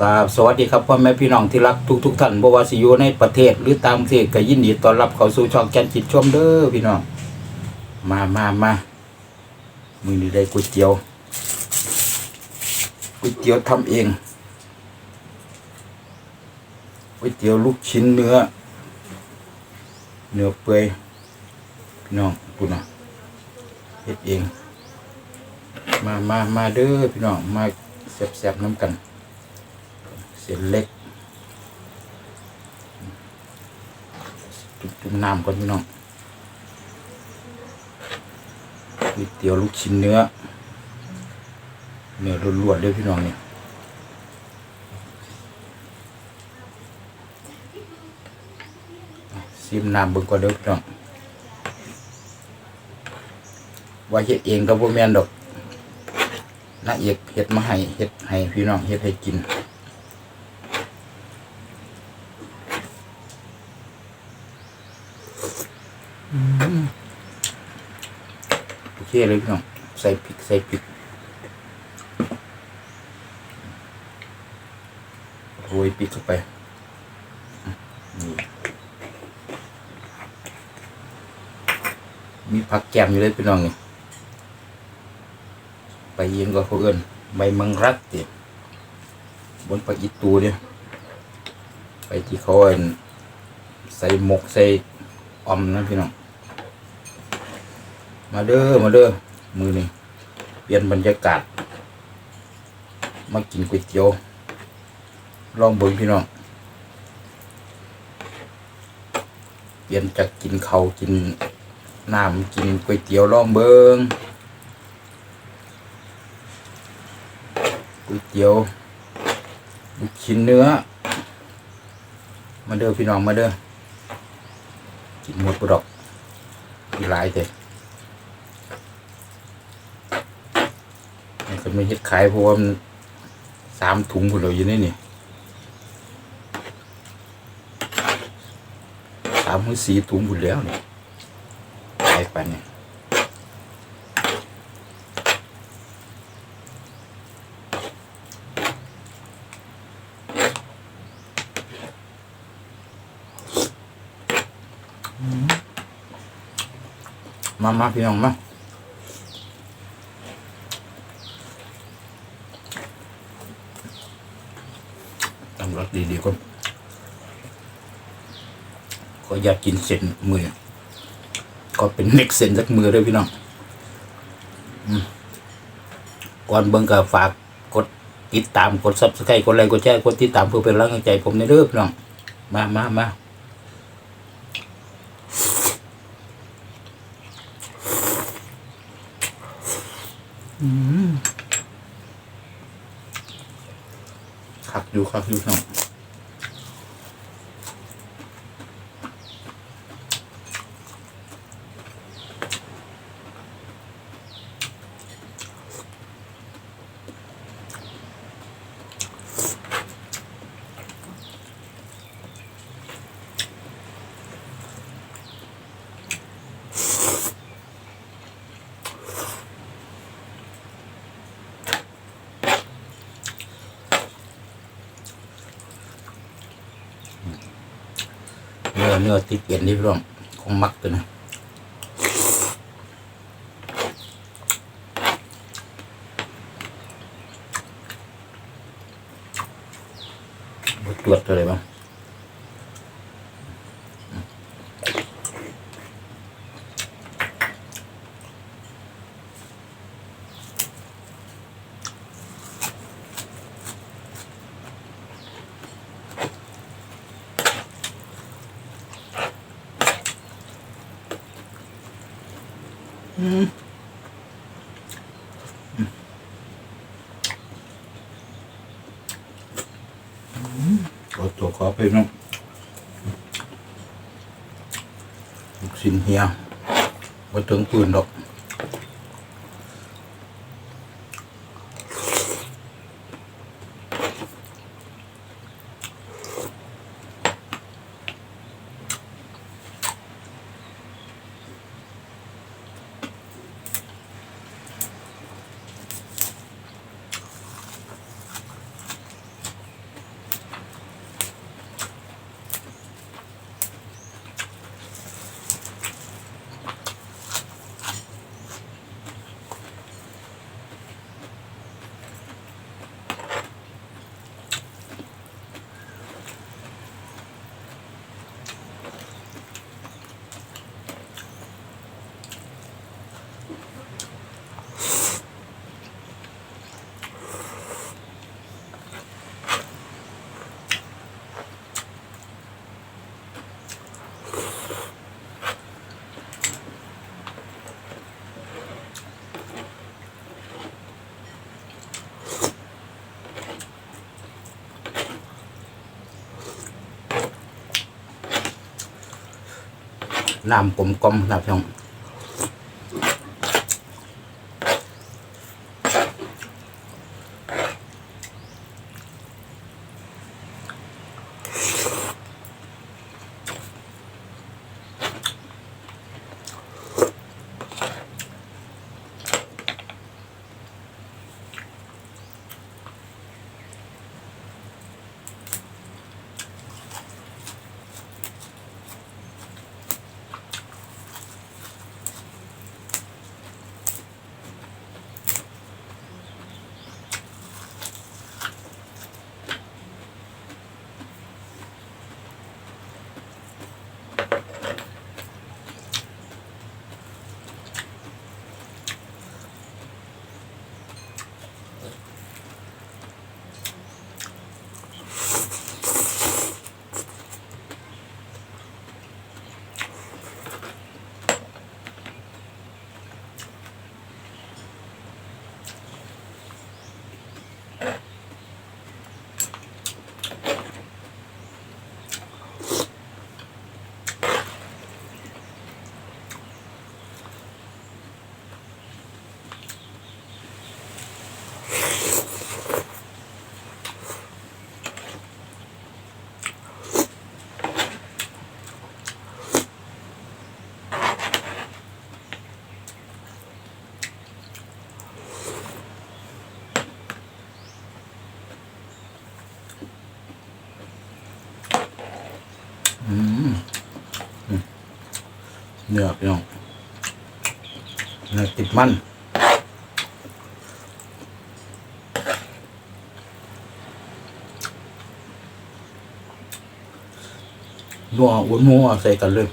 ครับสวัสดีครับพ่อแม่พี่น้องที่รักทุกทุกท่านบ่ว่าสิอยู่ในประเทศหรือต่างประเทศก็ยินดีต้อนรับเข้าสู่ช่องแกนจิตชมเด้อพี่น้อง มามามามือนี้ได้ก๋วยเตี๋ยวก๋วยเตี๋ยวทำเองก๋วยเตี๋ยวลูกชิ้นเนื้อ เนื้อเปื่อยพี่น้องคุณนะเฮ็ดเอง มามามาเด้อพี่น้องมาแซ่บๆน้ำกัน นเล็กจุ่มน้ำก่อนพี่น้องก๋วยเตี๋ยวลูกชิ้นเนื้อ เนื้อล้วนๆเลยพี่น้องเนี่ยซิมน้ำเบิ่งก่อนเด้อพี่น้องว่าเฮ็ดเองก็บ่แม่นดอกน้าเอกเฮ็ดมาให้เฮ็ดให้พี่น้องเฮ็ดให้กิน โอเลยพี่น้องใส่พริกใส่พริกโรยพริกเข้าไปนี่มีผักแกมอยู่เลยพี่น้องนี่ไปยิงก็เขาเอิ้นใบมังรักติบนปลาอีตูเนี่ยไปที่เขาเอิ้นใส่หมกใส่อมนะพี่น้อง มาเด้อมาเด้อมือนี่เปลี่ยนบรรยากาศ มากินก๋วยเตี๋ยวลองเบิ่งพี่น้องเปลี่ยนจากกินเขากินน้ำกินก๋วยเตี๋ยวลองเบิ่งก๋วยเตี๋ยวลูกชิ้นเนื้อ มาเด้อพี่น้องมาเด้อกินหมดปดอกมีหลายเด้มั นก็ไม่เฮ็ดขายเพราะว่ามันสามถุงผุนเราอยู่ในนี่สามหรือสี่ถุงผุนแล้วนี่ขายไปเนี่ยมามาพี่น้องมา ตำรสดีก็ก็อยากกินเส้นมือก็เป็นเน็กเส้นสักมือด้วยพี่น้องก่อนเบิ่งก็ฝากกดติดตามกดซับสไครต์กดไลค์กดแชร์กดติดตามเพื่อเป็นกำลังใจผมในเด้อพี่น้องมามามาอืม คักอยู่ เนื้อติดเย็นนี่พี่น้องคงมักตัวนะตรวจอะไรบ้าง ขอตัวขอไปน้องลูกสินเฮียว่าถึงปืนดอก น้ำกลมกลมครับพี่น้อง เนื้อพี่น้องเนื้อติดมันนัวอ้วนหัวใส่กันเลย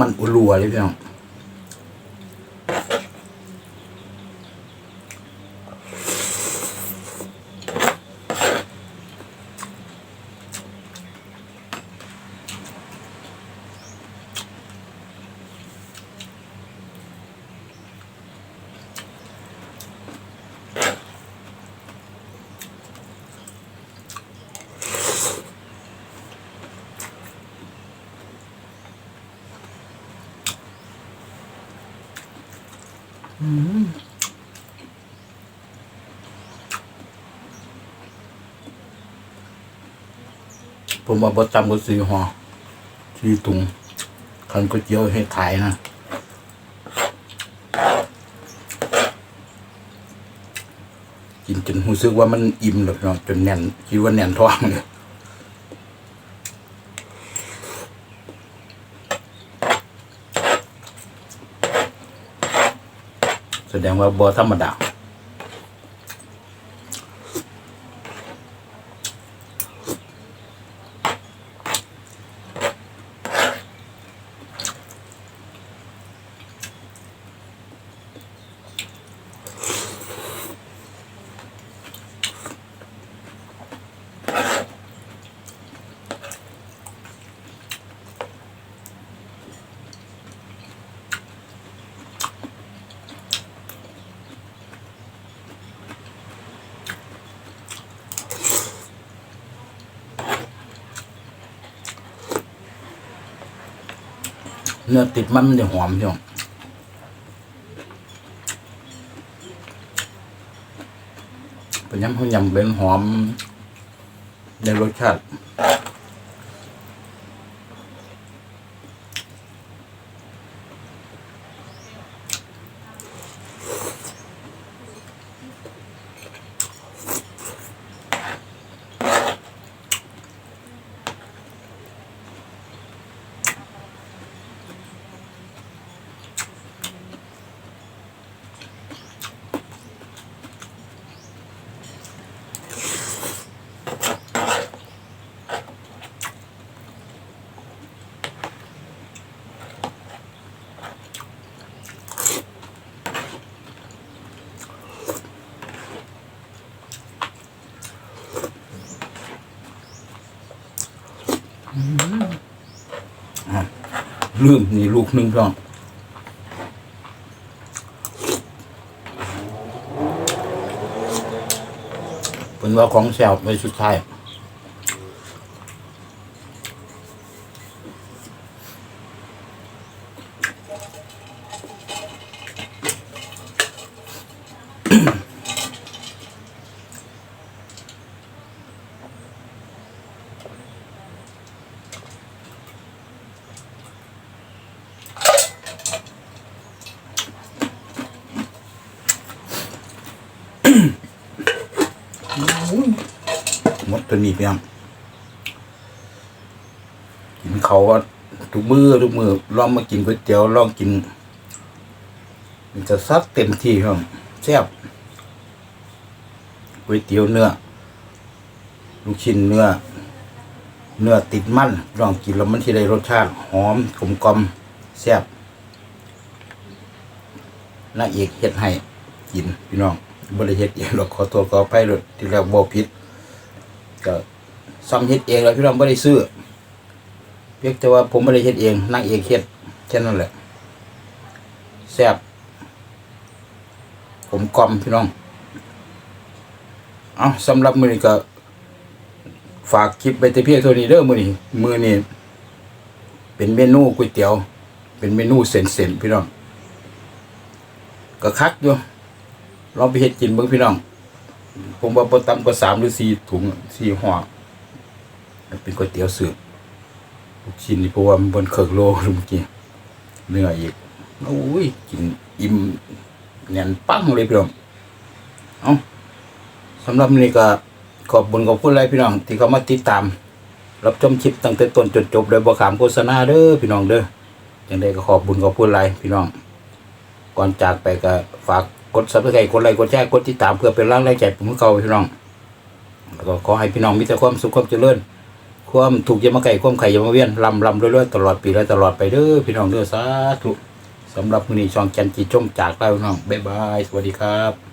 มันรัวเลยพี่น้อง ผมว่าบ่จำก็สีหอสีตุงคันก๋วยเตี๋ยวให้ขายนะกินจนรู้สึกว่ามันอิ่มแล้วเนาะจนแน่นคิดว่าแน่นท้องเลย แสดงว่าบอธรรมดา เนื้อติดมันมันจะหอมพี่น้องเป็นยำเขายำเป็นหอมในรสชาติ ลืมนี่ลูกหนึงพร้อมเป็นว่าของแซวในสุดท้าย นี้เพียงกินเขาก็ทุกมือทุกมือลองมากินก๋วยเตี๋ยวลองกิน มันจะซัดเต็มที่ครับแซ่บก๋วยเตี๋ยวเนื้อลูกชิ้นเนื้อ เนื้อติดมันลองกินแล้วมันที่ได้รสชาติ หอมกลมกลอมแซ่บนางเอกเฮ็ดให้กินพี่น้องบริเฮ็ดเองหรอกขอตัวขอไปเลยที่แรกบอกผิด ก็ซ้ำเฮ็ดเองแล้วพี่น้องไม่ได้ซื้อเพียงแต่ว่าผมไม่ได้เฮ็ดเองนางเอกเฮ็ดแค่นั้นแหละแซ่บผมกลอมพี่น้องเอาสำหรับมือนี้ก็ฝากคลิปไปแต่เพียงเท่านี้เด้อมือนี้มือนี้เป็นเมนูก๋วยเตี๋ยว เป็นเมนูเส้นๆพี่น้องก็คักอยู่ลองไปเฮ็ดกินเบิ่งพี่น้อง ผมว่าบ่ต่ำกว่าสามหรือสี่ถุงสี่ห่อเป็นก๋วยเตี๋ยวเสืบลูกชิ้นนี่เพราะว่ามันบนเคิร์กโลเมื่อกี้เนื้ออีกโอ้ยกินอิ่มแน่นปังเลยพี่น้องเอาสำหรับนี้ก็ขอบคุญขอบคุณหลายพี่น้อง ที่เขามาติดตาม รับชมคลิปตั้งแต่ต้นจนจบโดยบ่ขามโฆษณาเด้อพี่น้องเด้อจังไดก็ขอบคุญขอบคุณหลายพี่น้อง ก่อนจากไปก็ฝาก กด subscribe กดไลค์กดแชร์กดติดตามเพื่อเป็นร่างแรงใจผมเก่าพี่น้องแล้วก็ขอให้พี่น้องมีแต่ความสุขความเจริญความถูกยามาไก่ความไข่ยามาเวียนลำลำเรื่อยๆตลอดปีและตลอดไปเด้อพี่น้องเด้อสาธุสำหรับมือนี้ช่องจันจีชมจากลาพี่น้องบ๊ายบาย สวัสดีครับ